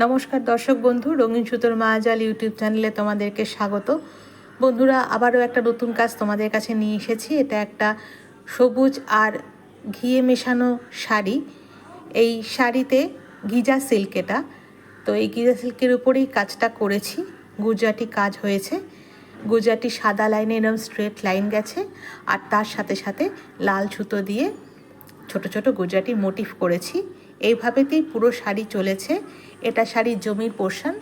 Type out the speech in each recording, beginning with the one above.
নমস্কার দর্শক বন্ধু, রঙিন সুতোর মায়াজাল ইউটিউব চ্যানেলে তোমাদেরকে স্বাগত। বন্ধুরা, আবারও একটা নতুন কাজ তোমাদের কাছে নিয়ে এসেছি। এটা একটা সবুজ আর ঘিয়ে মেশানো শাড়ি। এই শাড়িতে গিজা সিল্ক এটা। তো এই গিজা সিল্কের উপরেই কাজটা করেছি। গুজরাটি কাজ হয়েছে। গুজরাটি সাদা লাইনে এরকম স্ট্রেট লাইন গেছে। আর তার সাথে সাথে লাল সুতো দিয়ে ছোট ছোট গুজরাটি মোটিভ করেছি। এইভাবেতেই পুরো শাড়ি চলেছে। এটা শাড়ির জমির পোর্শন।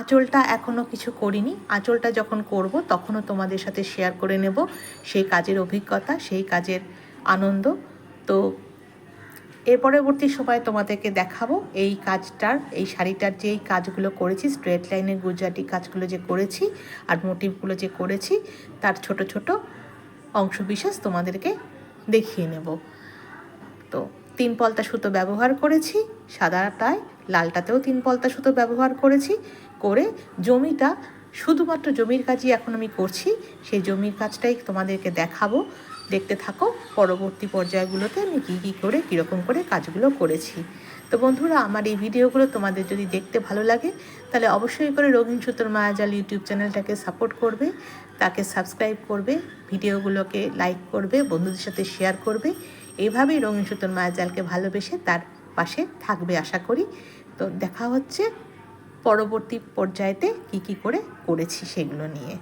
আঁচলটা এখনও কিছু করিনি। আঁচলটা যখন করব, তখনও তোমাদের সাথে শেয়ার করে নেব। সেই কাজের অভিজ্ঞতা, সেই কাজের আনন্দ। তো এর পরবর্তী সময় তোমাদেরকে দেখাবো এই কাজটার, এই শাড়িটার যে এই কাজগুলো করেছি স্ট্রেট লাইনের গুজরাটি কাজগুলো যে করেছি আর মোটিভগুলো যে করেছি, তার ছোট ছোট অংশবিশেষ তোমাদেরকে দেখিয়ে নেব। তো তিন পলতা সুতো ব্যবহার করেছি সাদাটায় লালটাতেও তিন পলতা সুতো ব্যবহার করেছি, করে জমিটা, শুধুমাত্র জমির কাজই এখন আমি করছি, সেই জমির কাজটাই তোমাদেরকে দেখাবো। দেখতে থাকো, পরবর্তী পর্যায়গুলোতে আমি কী কী করে, কীরকম করে কাজগুলো করেছি। তো বন্ধুরা, আমার এই ভিডিওগুলো তোমাদের যদি দেখতে ভালো লাগে, তাহলে অবশ্যই করে রঙিন সুতোর মায়াজাল ইউটিউব চ্যানেলটাকে সাপোর্ট করবে, তাকে সাবস্ক্রাইব করবে, ভিডিওগুলোকে লাইক করবে, বন্ধুদের সাথে শেয়ার করবে এইভাবেই রঙিন সুতোর মায়াজালকে ভালোবেসে তার পাশে থাকবে আশা করি। তো দেখা হচ্ছে পরবর্তী পর্যায়েতে কি কি করে করেছি সেগুলো নিয়ে।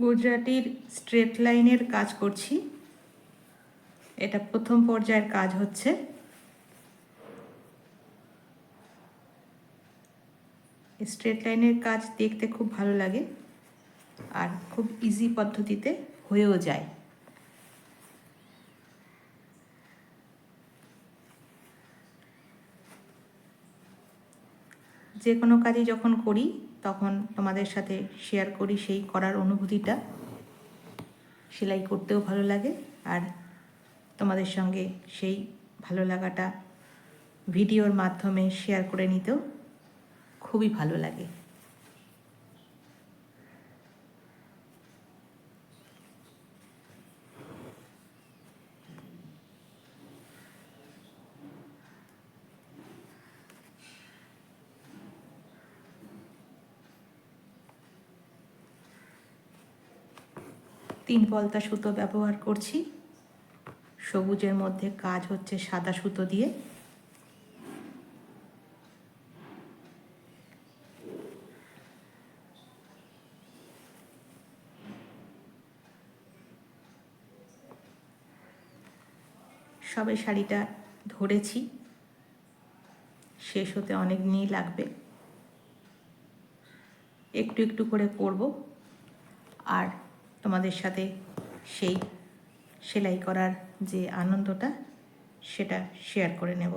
গুজরাটির স্ট্রেট লাইনের কাজ করছি। এটা প্রথম পর্যায়ের কাজ হচ্ছে। স্ট্রেট লাইনের কাজ দেখতে খুব ভালো লাগে আর খুব ইজি পদ্ধতিতে হয়েও যায়। যে কোনো কাজই যখন করি, তখন তোমাদের সাথে শেয়ার করি সেই করার অনুভূতিটা। সেলাই করতেও ভালো লাগে আর তোমাদের সঙ্গে সেই ভালো লাগাটা ভিডিওর মাধ্যমে শেয়ার করে নিতেও খুবই ভালো লাগে। তিন পলতা সুতো ব্যবহার করছি। সবুজের মধ্যে কাজ হচ্ছে সাদা সুতো দিয়ে। সবে শাড়িটা ধরেছি। শেষ হতে অনেক দিনই লাগবে। একটু একটু করে করব। আর তোমাদের সাথে সেই সেলাই করার যে আনন্দটা, সেটা শেয়ার করে নেব।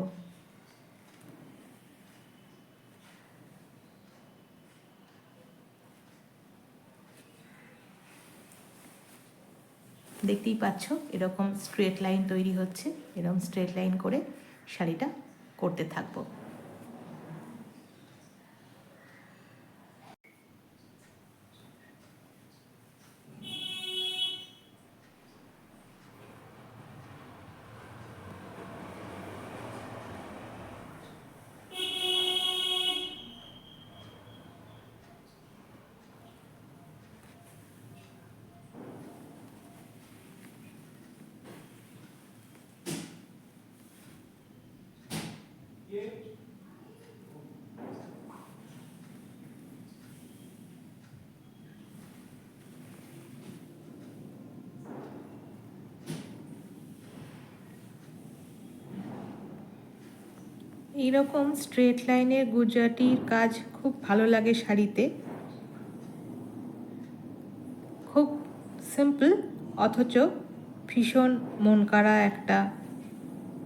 দেখতেই পাচ্ছ, এরকম স্ট্রেট লাইন তৈরি হচ্ছে, এরকম স্ট্রেট লাইন করে শাড়িটা করতে থাকব। এইরকম স্ট্রেট লাইনের গুজরাটির কাজ খুব ভালো লাগে শাড়িতে। খুব সিম্পল অথচ ভীষণ মন কাড়া একটা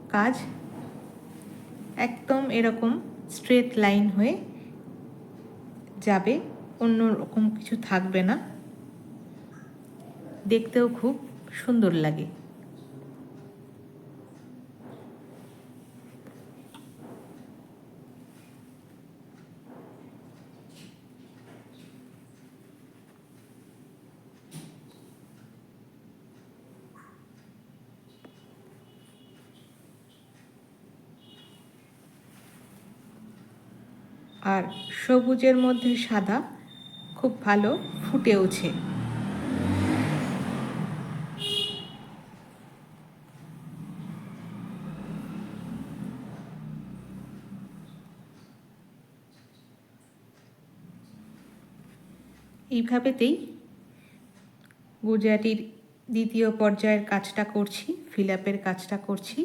কাজ। একদম এরকম স্ট্রেট লাইন হয়ে যাবে অন্য রকম কিছু থাকবে না। দেখতেও খুব সুন্দর লাগে। আর সবুজের মধ্যে সাদা খুব ভালো ফুটেওছে এইভাবেতেই গুজরাটির দ্বিতীয় পর্যায়ের কাজটা করছি, ফিল আপের কাজটা করছি।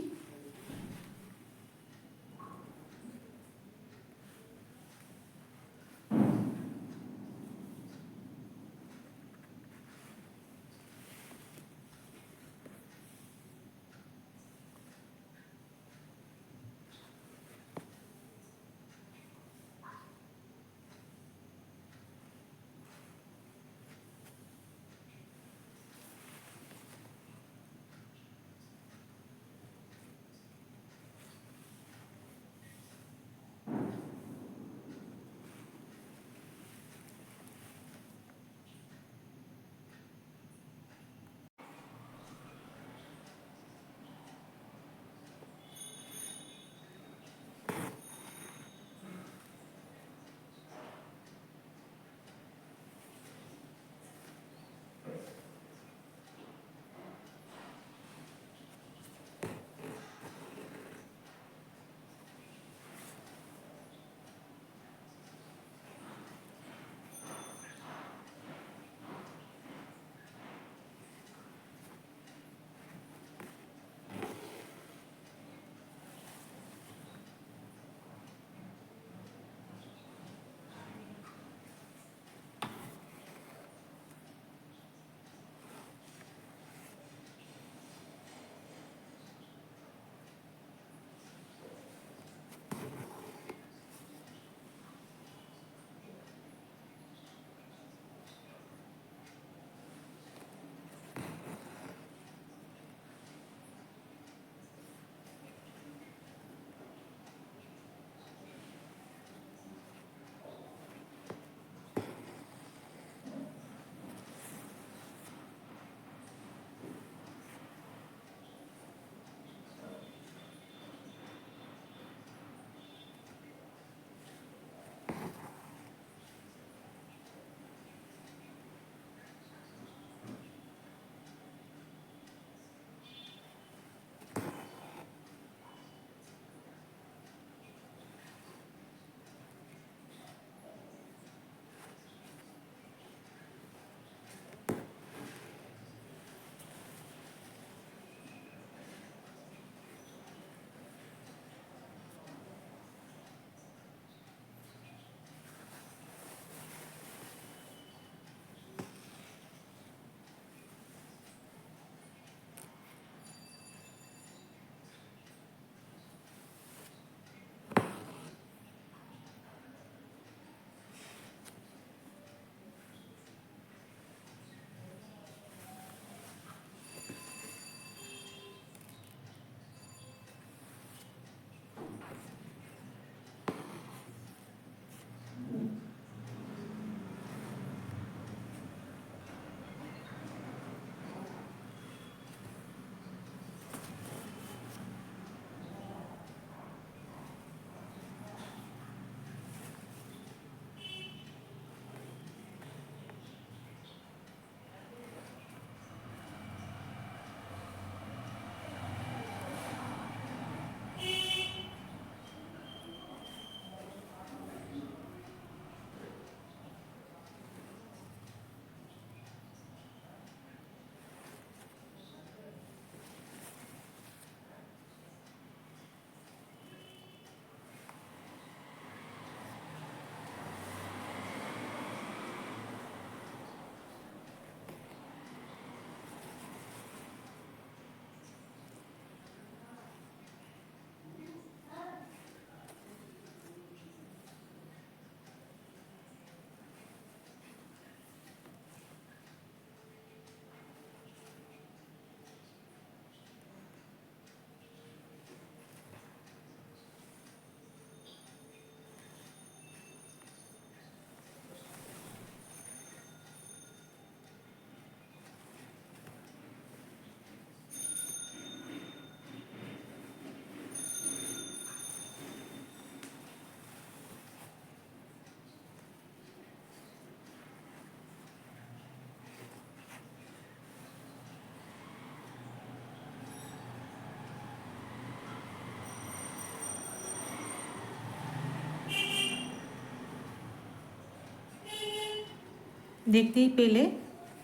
দেখতেই পেলে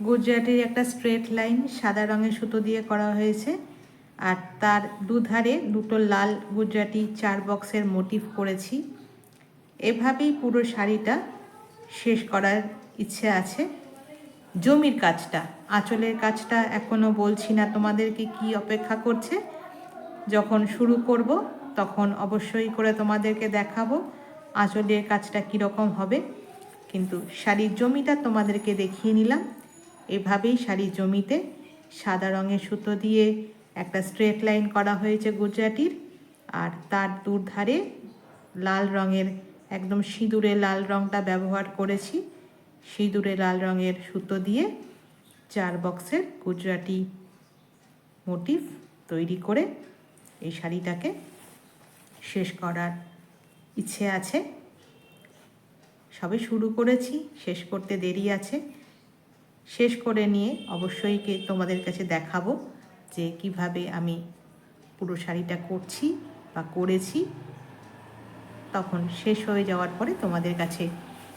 গুজরাটের একটা স্ট্রেট লাইন সাদা রঙের সুতো দিয়ে করা হয়েছে আর তার দুধারে দুটো লাল গুজরাটি চার বক্সের মোটিভ করেছি। এভাবেই পুরো শাড়িটা শেষ করার ইচ্ছে আছে। জমির কাজটা, আঁচলের কাজটা এখনও বলছি না তোমাদেরকে কি অপেক্ষা করছে। যখন শুরু করব তখন অবশ্যই করে তোমাদেরকে দেখাবো আঁচলের কাজটা কীরকম হবে। কিন্তু শাড়ির জমিটা তোমাদেরকে দেখিয়ে নিলাম। এভাবেই শাড়ির জমিতে সাদা রঙের সুতো দিয়ে একটা স্ট্রেট লাইন করা হয়েছে গুজরাটির। আর তার দুধারে লাল রঙের, একদম সিঁদুরে লাল রঙটা ব্যবহার করেছি। সিঁদুরে লাল রঙের সুতো দিয়ে চার বক্সের গুজরাটি মোটিভ তৈরি করে এই শাড়িটাকে শেষ করার ইচ্ছে আছে। সবে শুরু করেছি, শেষ করতে দেরি আছে। শেষ করে নিয়ে অবশ্যই কে তোমাদের কাছে দেখাবো যে কীভাবে আমি পুরো শাড়িটা করছি বা করেছি। তখন শেষ হয়ে যাওয়ার পরে তোমাদের কাছে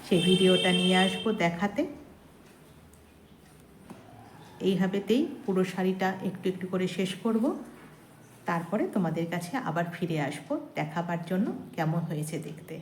সেই ভিডিওটা নিয়ে আসব দেখাতে। এইভাবেতেই পুরো শাড়িটা একটু একটু করে শেষ করব। তারপরে তোমাদের কাছে আবার ফিরে আসব দেখাবার জন্য কেমন হয়েছে দেখতে।